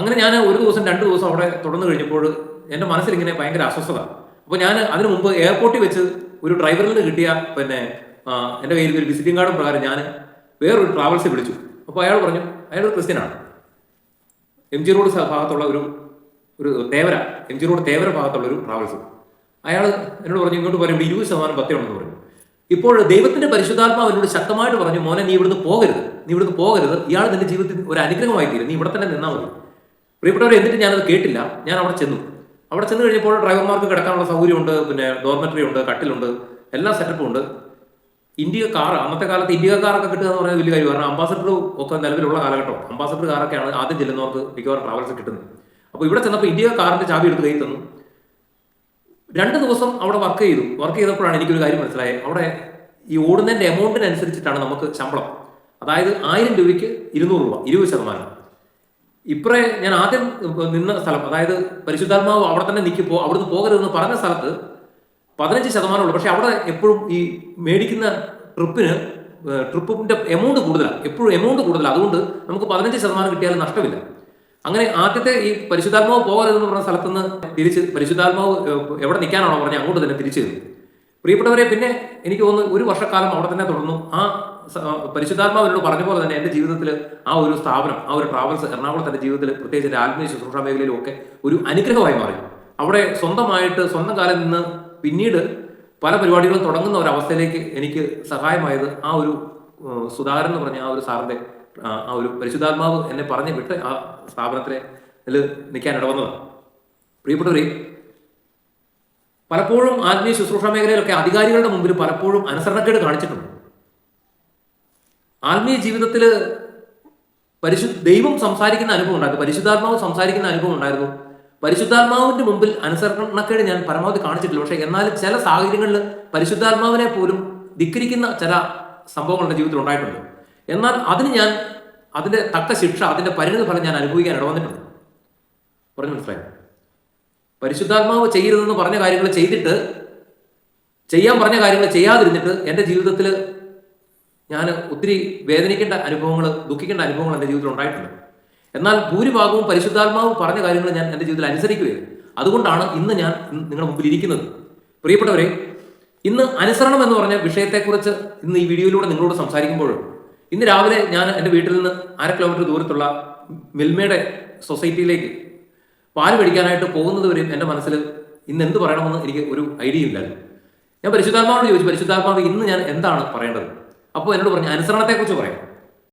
അങ്ങനെ ഞാൻ ഒരു ദിവസം രണ്ട് ദിവസം അവിടെ തുടർന്ന് കഴിഞ്ഞപ്പോൾ എന്റെ മനസ്സിൽ ഇങ്ങനെ ഭയങ്കര അസ്വസ്ഥത. അപ്പോൾ ഞാൻ അതിനു മുമ്പ് എയർപോർട്ടിൽ വെച്ച് ഒരു ഡ്രൈവറിൽ നിന്ന് കിട്ടിയ പിന്നെ എന്റെ കയ്യിൽ ഒരു വിസിറ്റിംഗ് കാർഡും പ്രകാരം ഞാൻ വേറൊരു ട്രാവൽസ് വിളിച്ചു. അപ്പോൾ അയാൾ പറഞ്ഞു അയാൾ ക്രിസ്ത്യനാണ് എം ജി റോഡ് ഭാഗത്തുള്ള ഒരു ഒരു Thevara M G road Thevara ഭാഗത്തുള്ള ഒരു ട്രാവൽസ് അയാൾ എന്നോട് പറഞ്ഞു ഇങ്ങോട്ട് പറയുമ്പോൾ ഇരുപത് ശതമാനം പത്തിയുണ്ടെന്ന് പറഞ്ഞു. ഇപ്പോൾ ദൈവത്തിന്റെ പരിശുദ്ധാത്മാവ് എന്നോട് ശക്തമായിട്ട് പറഞ്ഞു മോനെ നീ ഇവിടുന്ന് പോകരുത്. നീ ഇവിടുന്ന് പോകരുത്. ഇയാൾ നിന്റെ ജീവിതത്തിൽ ഒരു അനുഗ്രഹമായി തീരും നീ ഇവിടെ തന്നെ നിന്നാൽ മതി. പ്രിയപ്പെട്ടവരെ എന്നിട്ട് ഞാനത് കേട്ടില്ല. ഞാൻ അവിടെ ചെന്നു. അവിടെ ചെന്ന് കഴിഞ്ഞപ്പോൾ ഡ്രൈവർമാർക്ക് കിടക്കാനുള്ള സൗകര്യമുണ്ട് പിന്നെ ഡോർമെറ്ററി ഉണ്ട് കട്ടിലുണ്ട് എല്ലാ സെറ്റപ്പും ഉണ്ട്. ഇന്ത്യ കാർ അന്നത്തെ കാലത്ത് ഇന്ത്യ കാറൊക്കെ കിട്ടുക എന്ന് പറയുന്നത് വലിയ കാര്യം. കാരണം അംബാസഡർ ഒക്കെ നിലവിലുള്ള കാലഘട്ടം. അംബാസഡർ കാറൊക്കെയാണ് ആദ്യം ചെല്ലുന്നവർക്ക് മിക്കവാറും ട്രാവൽസ് കിട്ടുന്നത്. അപ്പോൾ ഇവിടെ ചെന്നപ്പോൾ ഇന്ത്യ കാറിന്റെ ചാബി എടുത്ത് കയ്യിൽ തന്നു. രണ്ട് ദിവസം അവിടെ വർക്ക് ചെയ്തു. വർക്ക് ചെയ്തപ്പോഴാണ് എനിക്കൊരു കാര്യം മനസ്സിലായത്. അവിടെ ഈ ഓടുന്നതിന്റെ എമൗണ്ടിനനുസരിച്ചിട്ടാണ് നമുക്ക് ശമ്പളം. അതായത് ആയിരം രൂപയ്ക്ക് ഇരുന്നൂറ് രൂപ ഇരുപത് ശതമാനം. ഇപ്പറേ ഞാൻ ആദ്യം നിന്ന സ്ഥലം അതായത് പരിശുദ്ധാത്മാവ് അവിടെ തന്നെ നിൽക്കിപ്പോ അവിടുന്ന് പോകരുതെന്ന് പറഞ്ഞ സ്ഥലത്ത് പതിനഞ്ച് ശതമാനമുള്ളൂ പക്ഷെ അവിടെ എപ്പോഴും ഈ മേടിക്കുന്ന ട്രിപ്പിന് ട്രിപ്പിന്റെ എമൗണ്ട് കൂടുതലാണ് എപ്പോഴും എമൗണ്ട് കൂടുതലാണ് അതുകൊണ്ട് നമുക്ക് പതിനഞ്ച് ശതമാനം കിട്ടിയാലും നഷ്ടമില്ല. അങ്ങനെ ആദ്യത്തെ ഈ പരിശുദ്ധാത്മാവ് പോകരുതെന്ന് പറഞ്ഞ സ്ഥലത്തുനിന്ന് തിരിച്ച് പരിശുദ്ധാത്മാവ് എവിടെ നിൽക്കാനാണോ പറഞ്ഞാൽ അങ്ങോട്ട് തന്നെ തിരിച്ചു തരും പ്രിയപ്പെട്ടവരെ പിന്നെ എനിക്ക് തോന്നുന്നു ഒരു വർഷക്കാലം അവിടെ തന്നെ തുടർന്നു. ആ പരിശുദ്ധാത്മാവ് എന്നോട് പറഞ്ഞ പോലെ തന്നെ എന്റെ ജീവിതത്തിൽ ആ ഒരു സ്ഥാപനം ആ ഒരു ട്രാവൽസ് എറണാകുളത്ത് എന്റെ ജീവിതത്തിൽ പ്രത്യേകിച്ച് എന്റെ ആത്മീയ ശുശ്രൂഷ മേഖലയിലും ഒക്കെ ഒരു അനുഗ്രഹമായി മാറി. അവിടെ സ്വന്തമായിട്ട് സ്വന്തം കാലം നിന്ന് പിന്നീട് പല പരിപാടികളും തുടങ്ങുന്ന ഒരു അവസ്ഥയിലേക്ക് എനിക്ക് സഹായമായത് ആ ഒരു സുധാകരൻ എന്ന് പറഞ്ഞ ആ ഒരു സാറിന്റെ ആ ഒരു പരിശുദ്ധാത്മാവ് എന്നെ പറഞ്ഞു വിട്ട് ആ സ്ഥാപനത്തിലെ നിൽക്കാൻ ഇടവന്നതാണ്. പ്രിയപ്പെട്ടവരെ പലപ്പോഴും ആത്മീയ ശുശ്രൂഷ മേഖലയിലൊക്കെ അധികാരികളുടെ മുമ്പിൽ പലപ്പോഴും അനുസരണക്കേട് കാണിച്ചിട്ടുണ്ട്. ആത്മീയ ജീവിതത്തിൽ പരിശു ദൈവം സംസാരിക്കുന്ന അനുഭവം ഉണ്ടായിരുന്നു. പരിശുദ്ധാത്മാവ് സംസാരിക്കുന്ന അനുഭവം ഉണ്ടായിരുന്നു. പരിശുദ്ധാത്മാവിന്റെ മുമ്പിൽ അനുസരണക്കേട് ഞാൻ പരമാവധി കാണിച്ചിട്ടില്ല. പക്ഷെ എന്നാലും ചില സാഹചര്യങ്ങളിൽ പരിശുദ്ധാത്മാവിനെ പോലും ധിക്കരിക്കുന്ന ചില സംഭവങ്ങൾ ജീവിതത്തിൽ ഉണ്ടായിട്ടുണ്ട്. എന്നാൽ അതിന് ഞാൻ അതിന്റെ തക്ക ശിക്ഷ അതിന്റെ പരിണിത ഫലം ഞാൻ അനുഭവിക്കാൻ ഇടവന്നിട്ടുണ്ട് പറഞ്ഞു മനസ്സിലായി? പരിശുദ്ധാത്മാവ് ചെയ്യരുതെന്ന് പറഞ്ഞ കാര്യങ്ങൾ ചെയ്തിട്ട് ചെയ്യാൻ പറഞ്ഞ കാര്യങ്ങൾ ചെയ്യാതിരുന്നിട്ട് എന്റെ ജീവിതത്തിൽ ഞാൻ ഒത്തിരി വേദനിക്കേണ്ട അനുഭവങ്ങൾ ദുഃഖിക്കേണ്ട അനുഭവങ്ങൾ എന്റെ ജീവിതത്തിൽ ഉണ്ടായിട്ടുണ്ട്. എന്നാൽ ഭൂരിഭാഗവും പരിശുദ്ധാത്മാവ് പറഞ്ഞ കാര്യങ്ങൾ ഞാൻ എന്റെ ജീവിതത്തിൽ അനുസരിക്കുകയാണ്. അതുകൊണ്ടാണ് ഇന്ന് ഞാൻ നിങ്ങളുടെ മുമ്പിൽ ഇരിക്കുന്നത്. പ്രിയപ്പെട്ടവരെ ഇന്ന് അനുസരണം എന്ന് പറഞ്ഞ വിഷയത്തെക്കുറിച്ച് ഇന്ന് ഈ വീഡിയോയിലൂടെ നിങ്ങളോട് സംസാരിക്കുമ്പോൾ ഇന്ന് രാവിലെ ഞാൻ എന്റെ വീട്ടിൽ നിന്ന് അര കിലോമീറ്റർ ദൂരത്തുള്ള മിൽമയുടെ സൊസൈറ്റിയിലേക്ക് പാൽ മേടിക്കാനായിട്ട് പോകുന്നത് വരെയും എന്റെ മനസ്സിൽ ഇന്ന് എന്ത് പറയണമെന്ന് എനിക്ക് ഒരു ഐഡിയ ഇല്ലായിരുന്നു. ഞാൻ പരിശുദ്ധാത്മാവോട് ചോദിച്ചു പരിശുദ്ധാത്മാവ് ഇന്ന് ഞാൻ എന്താണ് പറയേണ്ടത്? അപ്പോൾ എന്നോട് പറഞ്ഞു അനുസരണത്തെക്കുറിച്ച് പറയാം.